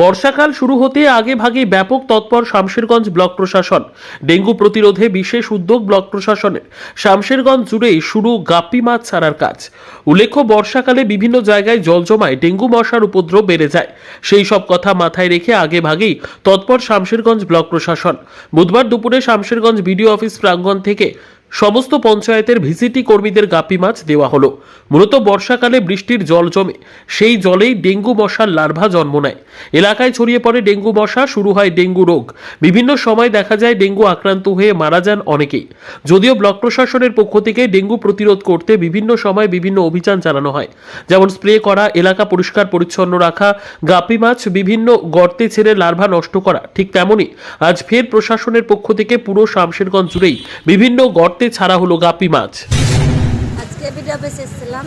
বর্ষাকাল শুরু হতে আগে ভাগে ব্যাপক তৎপর শামশেরগঞ্জ ব্লক প্রশাসন। ডেঙ্গু প্রতিরোধে বিশেষ উদ্যোগ ব্লক প্রশাসনের। শামশেরগঞ্জ জুড়েই শুরু গাপ্পি মাছ ছাড়ার কাজ। উল্লেখ্য, বর্ষাকালে বিভিন্ন জায়গায় জল জমায় ডেঙ্গু মশার উপদ্রব বেড়ে যায়। সেই সব কথা মাথায় রেখে আগে ভাগেই তৎপর শামশেরগঞ্জ ব্লক প্রশাসন। বুধবার দুপুরে শামশেরগঞ্জ বিডিও অফিস প্রাঙ্গণ থেকে সমস্ত পঞ্চায়েতের ভিসিটি কর্মীদের গাপি মাছ দেওয়া হলো। মূলত বর্ষাকালে বৃষ্টির জল জমে, সেই জলেই ডেঙ্গু মশার লার্ভা জন্ম নেয়। এলাকায় ছড়িয়ে পড়ে ডেঙ্গু মশা, শুরু হয় ডেঙ্গু রোগ। বিভিন্ন সময় দেখা যায় ডেঙ্গু আক্রান্ত হয়ে মারা যান অনেকেই। যদিও ব্লক প্রশাসনের পক্ষ থেকে ডেঙ্গু প্রতিরোধ করতে বিভিন্ন সময় বিভিন্ন অভিযান চালানো হয়। যেমন স্প্রে করা, এলাকা পরিষ্কার পরিচ্ছন্ন রাখা, গাপি মাছ বিভিন্ন গর্তে ছেড়ে লার্ভা নষ্ট করা, ঠিক তেমনই আজ ফের প্রশাসনের পক্ষ থেকে পুরো শামশেরগঞ্জ জুড়েই বিভিন্ন গর্তে ছাড়া হলো গাপি মাছ। আজকে ভিডিও অফিসে এসেছিলাম।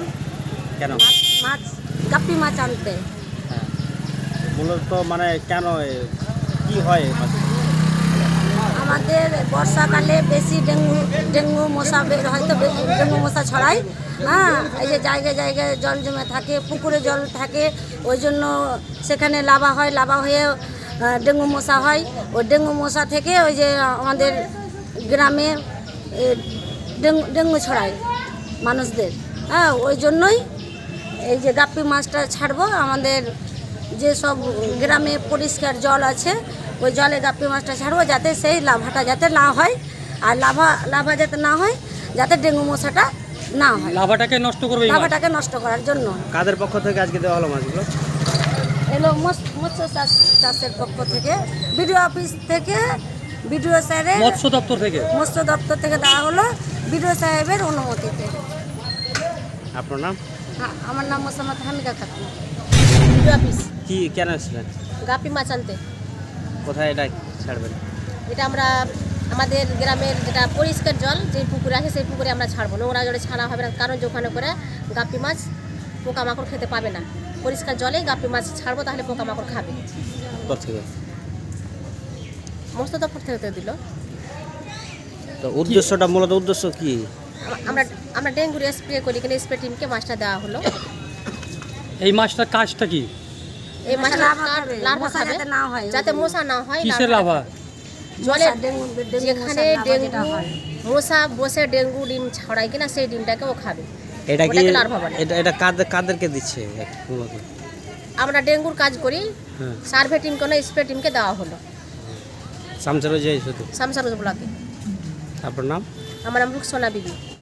কেন? মাছ মাছ গাপ্পি মাছ আনতে। হ্যাঁ। মূলত মানে কেন কি হয় আমাদের বর্ষাকালে বেশি ডেঙ্গু ডেঙ্গু মশা হয়তো ডেঙ্গু মশা ছড়ায়। হ্যাঁ এই যে জায়গায় জায়গায় জল জমে থাকে পুকুরে জল থাকে ওই জন্য সেখানে লাভা হয় লাভা হয়ে ডেঙ্গু মশা হয়। ওই ডেঙ্গু মশা থেকে ওই যে আমাদের গ্রামে ডেঙ্গু ডেঙ্গু ছড়ায় মানুষদের। হ্যাঁ ওই জন্যই এই যে গাপ্পি মাছটা ছাড়বো। আমাদের যে সব গ্রামে পরিষ্কার জল আছে ওই জলে গাপ্পি মাছটা ছাড়বো যাতে সেই লাভাটা যাতে না হয়। আর লাভা লাভা যাতে না হয় যাতে ডেঙ্গু মশাটা না হয়। লাভাটাকে নষ্ট করবে লাভাটাকে নষ্ট করার জন্য। কাদের পক্ষ থেকে আজকে দেওয়া হলো মাছগুলো? এলো মৎস- মৎস্য চাষ চাষের পক্ষ থেকে বিডিও অফিস থেকে বিডিও স্যারের মৎস্য দপ্তর থেকে? মৎস্য দপ্তর থেকে দেওয়া হলো বিডিও সাহেবের অনুমতিতে। আপনার নাম? হ্যাঁ, আমার নাম মোসাম্মদ হামিদা খাতুন। Video office. কি কেন এসেছিলেন? গাপি মাছ আনতে কোথায় এটা ছাড়বেন? এটা আমরা আমাদের গ্রামের যেটা পরিষ্কার জল যে পুকুর আছে সেই পুকুরে আমরা ছাড়বো নোংরা জলে ছাড়া হবে না কারণ ওখানে করে গাপি মাছ পোকামাকড় খেতে পাবে না। পরিষ্কার জলে গাপি মাছ ছাড়বো তাহলে পোকামাকড় খাবে। মস্ত দপ্তর থেকে দিল। তো উদ্দেশ্যটা মূলত উদ্দেশ্য কি? আমরা আমরা ডেঙ্গুর স্প্রে করি কিন্তু স্প্রে টিমকে মাছটা দেওয়া হলো। এই মাছটার কাজটা কি? এই মাছটা লার্ভা খাবে, মশা যাতে না হয়। মশা না হয় কিসের লাভা? জলে যেখানে ডেঙ্গু মশা বসে ডেঙ্গু ডিম ছড়ায় কিনা সেই ডিমটাকে ও খাবে। এটা কি। এটা এটা কাদের কাদেরকে দিচ্ছে আমরা ডেঙ্গুর কাজ করি হ্যাঁ। সার্ভে টিম কোনো স্প্রে টিমকে দেওয়া হলো। যাই শুধু? সামসারুজ ব্লকে আপনার নাম? আমার নাম রুকসোনা বিবি।